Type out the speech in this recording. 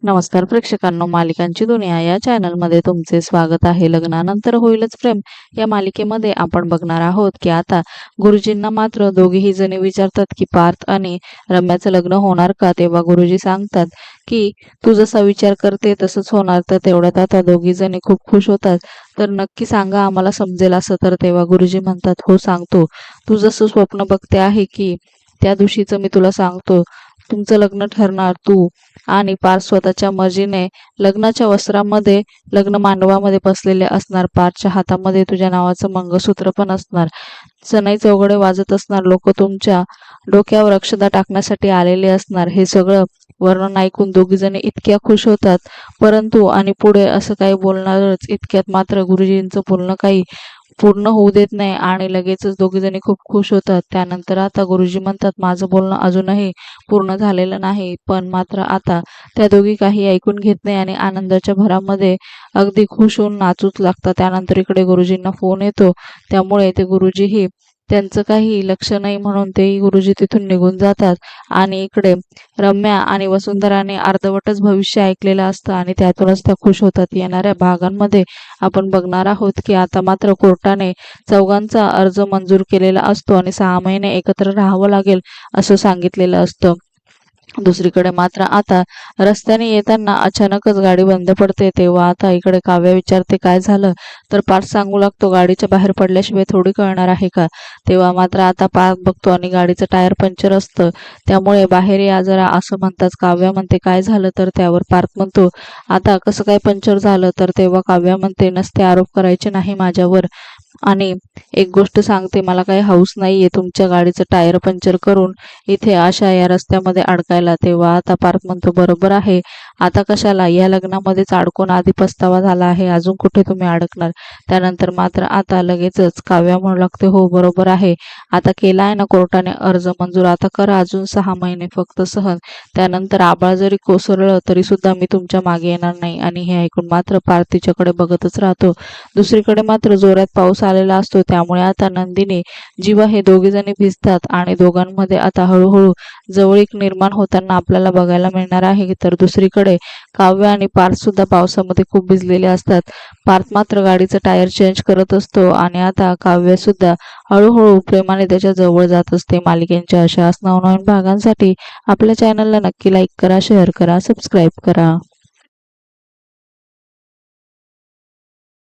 नमस्कार प्रेक्षकांनो मालिकांची दुनिया या चॅनलमध्ये तुमचे स्वागत आहे. लग्नानंतर होईलच प्रेम. या मालिकेमध्ये आपण बघणार आहोत की आता गुरुजींना मात्र दोघेही जणी विचारतात की पार्थ आणि रम्याचं लग्न होणार का? तेव्हा गुरुजी सांगतात की तू जसा विचार करते तसंच होणार तर तेवढ्यात आता दोघी जणी खूप खुश होतात. तर नक्की सांगा आम्हाला समजेल असं. तर तेव्हा गुरुजी म्हणतात हो सांगतो. तू जसं स्वप्न बघते आहे की त्या दिवशीचं मी तुला सांगतो. तुमचं लग्न ठरणार तू आणि पार स्वतःच्या मर्जीने लग्नाच्या वस्त्रामध्ये लग्न मांडवामध्ये बसलेले असणार. पारच्या हातामध्ये तुझ्या नावाचं मंगळसूत्र पण असणार. सनई चौघडे वाजत असणार. लोक तुमच्या डोक्यावर अक्षदा टाकण्यासाठी आलेले असणार. हे सगळं वर्णन ऐकून दोघीजणी इतक्या खुश होतात. परंतु आणि पुढे असं काही बोलणारच इतक्यात मात्र गुरुजींचं बोलणं काही पूर्ण होऊ देत नाही आणि लगेचच दोघीजणी खूप खुश होतात. त्यानंतर आता गुरुजी म्हणतात माझं बोलणं अजूनही पूर्ण झालेलं नाही पण मात्र आता त्या दोघी काही ऐकून घेत नाही आणि आनंदाच्या भरामध्ये अगदी खुश होऊन नाचूच लागतात. त्यानंतर इकडे गुरुजींना फोन येतो. त्यामुळे ते गुरुजीही त्यांचं काही लक्ष नाही म्हणून तेही गुरुजी तिथून निघून जातात. आणि इकडे रम्या आणि वसुंधराने अर्धवटच भविष्य ऐकलेलं असतं आणि त्यातूनच त्या खुश होतात. येणाऱ्या भागांमध्ये आपण बघणार आहोत की आता मात्र कोर्टाने चौघांचा अर्ज मंजूर केलेला असतो आणि सहा महिने एकत्र राहावं लागेल असं सांगितलेलं असतं. दुसरीकडे मात्र आता रस्त्याने येताना अचानकच गाडी बंद पडते तेव्हा आता इकडे काव्य विचारते काय झालं? तर पार्थ सांगू लागतो गाडीच्या बाहेर पडल्याशिवाय थोडी कळणार आहे का? तेव्हा मात्र आता पार्थ बघतो आणि गाडीचं टायर पंक्चर असतं. त्यामुळे बाहेर या जरा असं म्हणताच काव्य म्हणते काय झालं? तर त्यावर पार्थ म्हणतो आता कसं काय पंक्चर झालं? तर तेव्हा काव्य म्हणते नसते आरोप करायचे नाही माझ्यावर. आणि एक गोष्ट सांगते मला काही हाऊस नाहीये तुमच्या गाडीचं टायर पंक्चर करून इथे अशा या रस्त्यामध्ये अडकायला. तेव्हा आता पार्थ म्हणतो बरोबर आहे आता कशाला? या लग्नामध्येच अडकून आधी पस्तावा झाला आहे. अजून कुठे तुम्ही अडकणार? त्यानंतर मात्र आता लगेचच काव्या म्हणू लागते हो बरोबर आहे. आता केला आहे ना कोर्टाने अर्ज मंजूर? आता करा अजून सहा महिने फक्त सहन. त्यानंतर आबाळ जरी कोसळलं तरी सुद्धा मी तुमच्या मागे येणार नाही आणि हे ऐकून मात्र पार्थिच्याकडे बघतच राहतो. दुसरीकडे मात्र जोरात पाऊस आलेला असतो त्यामुळे आता नंदिनी जीवा हे दोघे जणी भिजतात आणि दोघांमध्ये आता हळूहळू जवळीक निर्माण होताना आपल्याला बघायला मिळणार आहे. तर दुसरीकडे दुसरीकडे काव्य आणि पार्थ सुद्धा पावसामध्ये खूप भिजलेले असतात. पार्थ मात्र गाडीचं टायर चेंज करत असतो आणि आता काव्य सुद्धा हळूहळू प्रेमाने त्याच्याजवळ जात असते. मालिकेंच्या अशाच नवनवीन भागांसाठी आपल्या चॅनलला नक्की लाईक करा शेअर करा सबस्क्राईब करा.